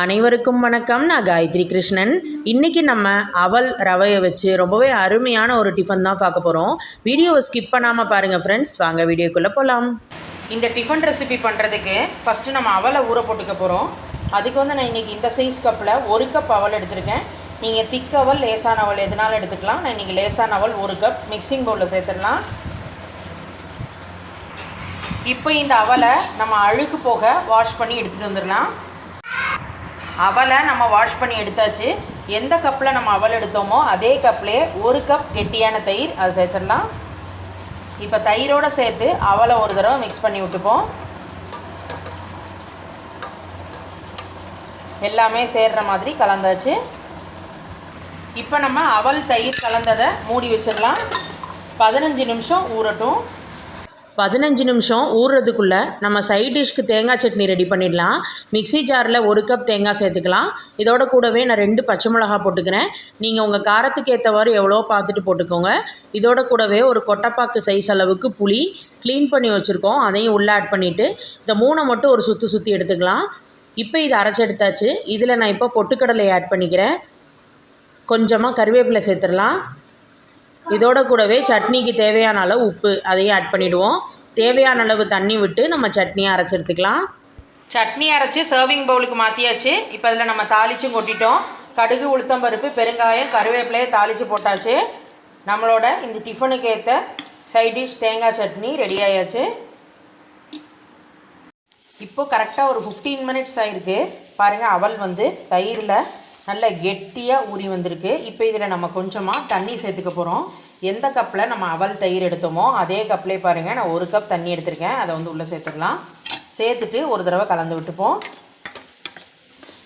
அனைவருக்கும் வணக்கம். நான் காயத்ரி கிருஷ்ணன். இன்றைக்கி நம்ம அவல் ரவையை வச்சு ரொம்பவே அருமையான ஒரு டிஃபன் தான் பார்க்க போகிறோம் வீடியோவை ஸ்கிப் பண்ணாமல் பாருங்கள் ஃப்ரெண்ட்ஸ் வாங்க வீடியோக்குள்ளே போகலாம் இந்த டிஃபன் ரெசிபி பண்ணுறதுக்கு ஃபஸ்ட்டு நம்ம அவலை ஊற போட்டுக்க போகிறோம் அதுக்கு வந்து நான் இன்றைக்கி இந்த சைஸ் கப்பில் ஒரு கப் அவல் எடுத்திருக்கேன். நீங்கள் திக் அவல் லேசான அவல் எதனாலும் எடுத்துக்கலாம். நான் இன்றைக்கி லேசான அவல் ஒரு கப் மிக்சிங் பவுலில் சேர்த்துடலாம். இப்போ இந்த அவலை நம்ம அழுக்கு போக வாஷ் பண்ணி எடுத்துகிட்டு வந்துடலாம். அவலை நம்ம வாஷ் பண்ணி எடுத்தாச்சு. எந்த கப்பில் நம்ம அவல் எடுத்தோமோ அதே கப்லேயே ஒரு கப் கெட்டியான தயிர் அதை சேர்த்துடலாம். இப்போ தயிரோடு சேர்த்து அவலை ஒரு தடவை மிக்ஸ் பண்ணி விட்டுப்போம். எல்லாமே சேர்கிற மாதிரி கலந்தாச்சு. இப்போ நம்ம அவல் தயிர் கலந்ததை மூடி வச்சிடலாம். பதினஞ்சு நிமிஷம் ஊறட்டும். பதினஞ்சு நிமிஷம் ஊறுறதுக்குள்ளே நம்ம சைட் டிஷ்க்கு தேங்காய் சட்னி ரெடி பண்ணிடலாம். மிக்ஸி ஜாரில் ஒரு கப் தேங்காய் சேர்த்துக்கலாம். இதோட கூடவே நான் ரெண்டு பச்சை மிளகா போட்டுக்கிறேன். நீங்கள் உங்கள் காரத்துக்கு ஏற்றவாறு எவ்வளோ பார்த்துட்டு போட்டுக்கோங்க. இதோட கூடவே ஒரு கொட்டைப்பாக்கு சைஸ் அளவுக்கு புளி க்ளீன் பண்ணி வச்சுருக்கோம். அதையும் உள்ளே ஆட் பண்ணிவிட்டு இந்த மூணை மட்டும் ஒரு சுற்றி சுற்றி எடுத்துக்கலாம். இப்போ இதை அரைச்சி எடுத்தாச்சு. இதில் நான் இப்போ பொட்டுக்கடலை ஆட் பண்ணிக்கிறேன். கொஞ்சமாக கருவேப்பிலை சேர்த்துடலாம். இதோட கூடவே சட்னிக்கு தேவையான அளவு உப்பு அதையும் ஆட் பண்ணிவிடுவோம் தேவையான அளவு தண்ணி விட்டு நம்ம சட்னியை அரைச்சி எடுத்துக்கலாம். சட்னி அரைச்சி சர்விங் பவுலுக்கு மாற்றியாச்சு இப்போ அதில் நம்ம தாளிச்சும் கொட்டிட்டோம். கடுகு உளுத்தம்பருப்பு பெருங்காயம் கருவேப்பிலையை தாளித்து போட்டாச்சு. நம்மளோட இந்த டிஃபனுக்கு ஏற்ற சைட் டிஷ் தேங்காய் சட்னி ரெடி ஆயாச்சு. இப்போ கரெக்டாக ஒரு ஃபிஃப்டீன் மினிட்ஸ் ஆகிருக்கு பாருங்கள் அவல் வந்து தயிரில் நல்ல கெட்டியாக ஊறி வந்திருக்கு. இப்போ இதில் நம்ம கொஞ்சமாக தண்ணி சேர்த்துக்க போகிறோம் எந்த கப்பில் நம்ம அவல் தயிர் எடுத்தோமோ அதே கப்பிலே பாருங்கள் நான் ஒரு கப் தண்ணி எடுத்திருக்கேன். அதை வந்து உள்ளே சேர்த்துக்கலாம் சேர்த்துட்டு ஒரு தடவை கலந்து விட்டுப்போம்.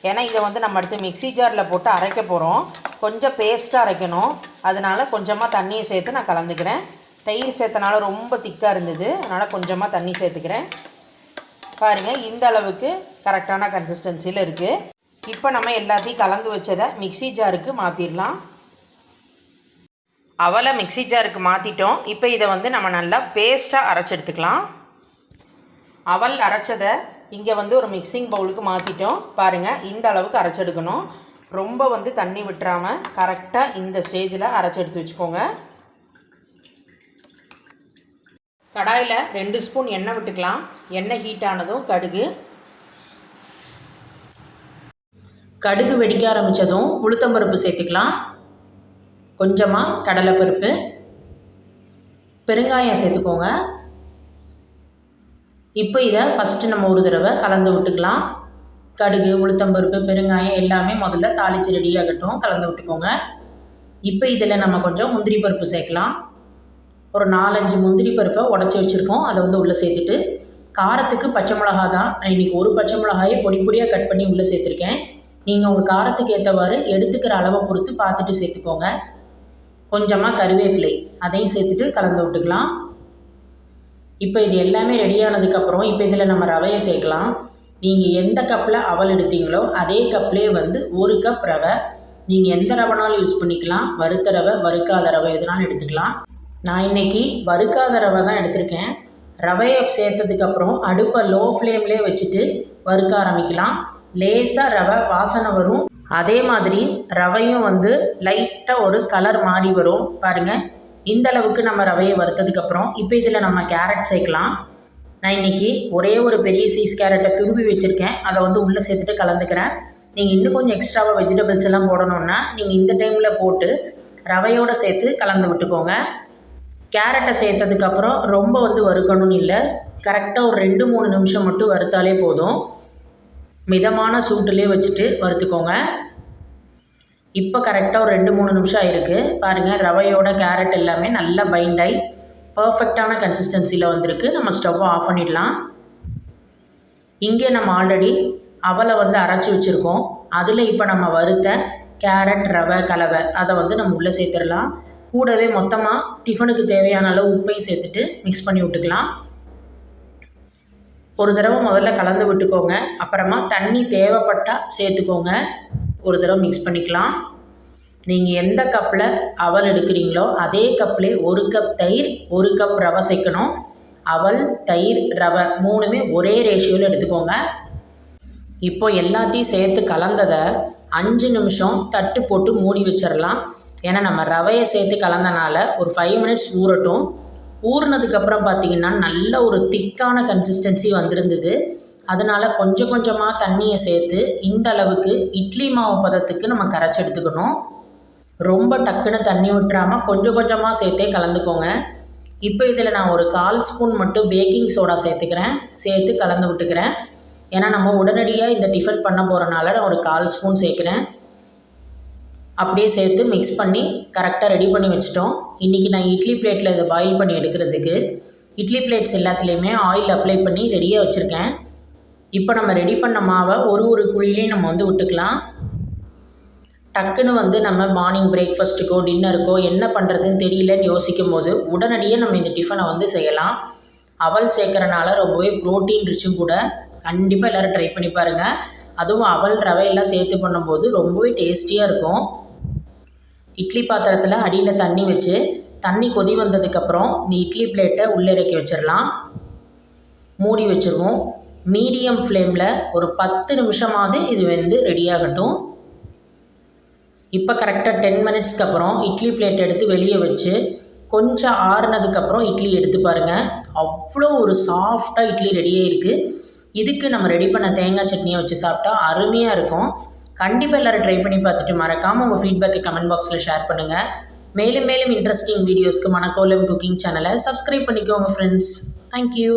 ஏன்னா இதை வந்து நம்ம அடுத்து மிக்ஸி ஜாரில் போட்டு அரைக்க போகிறோம் கொஞ்சம் பேஸ்ட்டாக அரைக்கணும். அதனால் கொஞ்சமாக தண்ணியை சேர்த்து நான் கலந்துக்கிறேன். தயிர் சேர்த்தனால ரொம்ப திக்காக இருந்தது. அதனால் கொஞ்சமாக தண்ணி சேர்த்துக்கிறேன். பாருங்கள் இந்த அளவுக்கு கரெக்டான கன்சிஸ்டன்சியில் இருக்குது இப்போ நம்ம எல்லாத்தையும் கலந்து வச்சதை மிக்ஸி ஜாருக்கு மாற்றிடலாம் அவலை மிக்ஸி ஜாருக்கு மாற்றிட்டோம் இப்போ இதை வந்து நம்ம நல்லா பேஸ்ட்டாக அரைச்சி எடுத்துக்கலாம் அவல் அரைச்சதை இங்கே வந்து ஒரு மிக்சிங் பவுலுக்கு மாற்றிட்டோம் பாருங்கள் இந்த அளவுக்கு அரைச்செடுக்கணும். ரொம்ப வந்து தண்ணி விட்டுறாமல் கரெக்டாக இந்த ஸ்டேஜில் அரைச்சி எடுத்து வச்சுக்கோங்க. கடாயில் ரெண்டு ஸ்பூன் எண்ணெய் விட்டுக்கலாம். எண்ணெய் ஹீட் ஆனதும் கடுகு. கடுகு வெடிக்க ஆரம்பித்ததும் உளுத்தம்பருப்பு சேர்த்துக்கலாம். கொஞ்சமாக கடலைப்பருப்பு பெருங்காயம் சேர்த்துக்கோங்க. இப்போ இதை ஃபஸ்ட்டு நம்ம ஒரு தடவை கலந்து விட்டுக்கலாம். கடுகு உளுத்தம்பருப்பு பெருங்காயம் எல்லாமே முதல்ல தாளித்து ரெடியாகட்டும் கலந்து விட்டுக்கோங்க. இப்போ இதில் நம்ம கொஞ்சம் முந்திரி பருப்பு சேர்க்கலாம். ஒரு நாலஞ்சு முந்திரி பருப்பை உடச்சி வச்சுருக்கோம். அதை வந்து உள்ளே சேர்த்துட்டு காரத்துக்கு பச்சை மிளகா தான். நான் இன்றைக்கி ஒரு பச்சை மிளகாயை பொடி பொடியாக கட் பண்ணி உள்ளே சேர்த்துருக்கேன். நீங்கள் உங்கள் காரத்துக்கு ஏற்றவாறு எடுத்துக்கிற அளவை பொறுத்து பார்த்துட்டு சேர்த்துக்கோங்க. கொஞ்சமாக கருவேப்பிலை அதையும் சேர்த்துட்டு கலந்து விட்டுக்கலாம். இப்போ இது எல்லாமே ரெடியானதுக்கப்புறம் இப்போ இதில் நம்ம ரவையை சேர்க்கலாம். நீங்கள் எந்த கப்பில் அவல் எடுத்தீங்களோ அதே கப்லேயே வந்து ஒரு கப் ரவை. நீங்கள் எந்த ரவைனாலும் யூஸ் பண்ணிக்கலாம். வறுத்த ரவை வறுக்காத ரவை எதுனாலும் எடுத்துக்கலாம். நான் இன்றைக்கி வறுக்காத ரவை தான் எடுத்திருக்கேன். ரவையை சேர்த்ததுக்கப்புறம் அடுப்பை லோ ஃப்ளேம்லேயே வச்சுட்டு வறுக்க ஆரம்பிக்கலாம். லேசாக ரவை வாசனை வரும். அதே மாதிரி ரவையும் வந்து லைட்டாக ஒரு கலர் மாறி வரும். பாருங்கள் இந்த அளவுக்கு நம்ம ரவையை வறுத்ததுக்கப்புறம் இப்போ இதில் நம்ம கேரட் சேர்க்கலாம். நான் இன்றைக்கி ஒரே ஒரு பெரிய சீஸ் கேரட்டை துருவி வச்சுருக்கேன். அதை வந்து உள்ளே சேர்த்துட்டு கலந்துக்கிறேன். நீங்கள் இன்னும் கொஞ்சம் எக்ஸ்ட்ராவாக வெஜிடபிள்ஸ் எல்லாம் போடணுன்னா நீங்கள் இந்த டைமில் போட்டு ரவையோடு சேர்த்து கலந்து விட்டுக்கோங்க. கேரட்டை சேர்த்ததுக்கப்புறம் ரொம்ப வந்து வறுக்கணும்னு இல்லை. கரெக்டாக ஒரு ரெண்டு மூணு நிமிஷம் மட்டும் வறுத்தாலே போதும். மிதமான சூட்டுலேயே வச்சுட்டு வறுத்துக்கோங்க. இப்போ கரெக்டாக ஒரு ரெண்டு மூணு நிமிஷம் ஆயிருக்கு. பாருங்கள் ரவையோட கேரட் எல்லாமே நல்லா பைண்டாகி பர்ஃபெக்டான கன்சிஸ்டன்சியில் வந்திருக்கு. நம்ம ஸ்டவ்வை ஆஃப் பண்ணிடலாம். இங்கே நம்ம ஆல்ரெடி அவலை வந்து அரைச்சி வச்சுருக்கோம். அதில் இப்போ நம்ம வறுத்த கேரட் ரவை கலவை அதை வந்து நம்ம உள்ளே சேர்த்துடலாம். கூடவே மொத்தமாக டிஃபனுக்கு தேவையான அளவு உப்பையும் சேர்த்துட்டு மிக்ஸ் பண்ணி விட்டுக்கலாம். ஒரு தடவை முதல்ல கலந்து விட்டுக்கோங்க. அப்புறமா தண்ணி தேவைப்பட்டால் சேர்த்துக்கோங்க. ஒரு தடவை மிக்ஸ் பண்ணிக்கலாம். நீங்கள் எந்த கப்பில் அவல் எடுக்கிறீங்களோ அதே கப்பிலே ஒரு கப் தயிர் ஒரு கப் ரவை சேர்க்கணும். அவல் தயிர் ரவை மூணுமே ஒரே ரேஷியோவில் எடுத்துக்கோங்க. இப்போ எல்லாத்தையும் சேர்த்து கலந்ததை அஞ்சு நிமிஷம் தட்டு போட்டு மூடி வச்சிடலாம் ஏன்னா நம்ம ரவையை சேர்த்து கலந்தனால ஒரு ஃபைவ் மினிட்ஸ் ஊறட்டும். ஊறினதுக்கப்புறம் பார்த்திங்கன்னா நல்ல ஒரு திக்கான கன்சிஸ்டன்சி வந்திருந்தது. அதனால் கொஞ்சம் கொஞ்சமாக தண்ணியை சேர்த்து இந்த அளவுக்கு இட்லி மாவு பதத்துக்கு நம்ம கரைச்சி எடுத்துக்கணும். ரொம்ப டக்குன்னு தண்ணி விட்டுறாமல் கொஞ்சம் கொஞ்சமாக சேர்த்தே கலந்துக்கோங்க. இப்போ இதில் நான் ஒரு கால் ஸ்பூன் மட்டும் பேக்கிங் சோடா சேர்த்துக்கிறேன். சேர்த்து கலந்து விட்டுக்கிறேன். ஏன்னா நம்ம உடனடியாக இந்த டிஃபன் பண்ண போகிறனால நான் ஒரு கால் ஸ்பூன் சேர்க்குறேன். அப்படியே சேர்த்து மிக்ஸ் பண்ணி கரெக்டாக ரெடி பண்ணி வச்சிட்டோம். இன்றைக்கி நான் இட்லி பிளேட்டில் இதை பாயில் பண்ணி எடுக்கிறதுக்கு இட்லி பிளேட்ஸ் எல்லாத்துலேயுமே ஆயில் அப்ளை பண்ணி ரெடியாக வச்சுருக்கேன். இப்போ நம்ம ரெடி பண்ண மாவை ஒரு ஒரு குழியிலையும் நம்ம வந்து விட்டுக்கலாம். டக்குன்னு வந்து நம்ம மார்னிங் பிரேக்ஃபாஸ்ட்டுக்கோ டின்னருக்கோ என்ன பண்ணுறதுன்னு தெரியலன்னு யோசிக்கும் போது உடனடியாக நம்ம இந்த டிஃபனை வந்து செய்யலாம். அவல் சேர்க்குறனால ரொம்பவே ப்ரோட்டீன் ரிச்சும் கூட. கண்டிப்பாக எல்லோரும் ட்ரை பண்ணி பாருங்கள் அதுவும் அவல் ரவையெல்லாம் சேர்த்து பண்ணும்போது ரொம்பவே டேஸ்டியாக இருக்கும். இட்லி பாத்திரத்தில் அடியில் தண்ணி வச்சு தண்ணி கொதி வந்ததுக்கப்புறம் இந்த இட்லி பிளேட்டை உள்ளே இறக்கி வச்சிடலாம் மூடி வச்சுருவோம். மீடியம் ஃப்ளேமில் ஒரு பத்து நிமிஷமாவது இது வந்து ரெடியாகட்டும் இப்போ கரெக்டாக டென் மினிட்ஸ்க்கு அப்புறம் இட்லி பிளேட் எடுத்து வெளியே வச்சு கொஞ்சம் ஆறுனதுக்கப்புறம் இட்லி எடுத்து பாருங்கள் அவ்வளோ ஒரு சாஃப்டாக இட்லி ரெடியாக இருக்குது இதுக்கு நம்ம ரெடி பண்ண தேங்காய் சட்னியை வச்சு சாப்பிட்டா அருமையாக இருக்கும். கண்டிப்பாக எல்லோரும் ட்ரை பண்ணி பார்த்துட்டு மறக்காமல் உங்கள் ஃபீட்பேக்கை கமெண்ட் பாக்ஸில் ஷேர் பண்ணுங்கள் மேலும் மேலும் இன்ட்ரெஸ்டிங் வீடியோஸ்க்கு மணக்கோலம் குக்கிங் சேனலை சப்ஸ்கிரைப் பண்ணிக்கோங்க ஃப்ரெண்ட்ஸ் தேங்க்யூ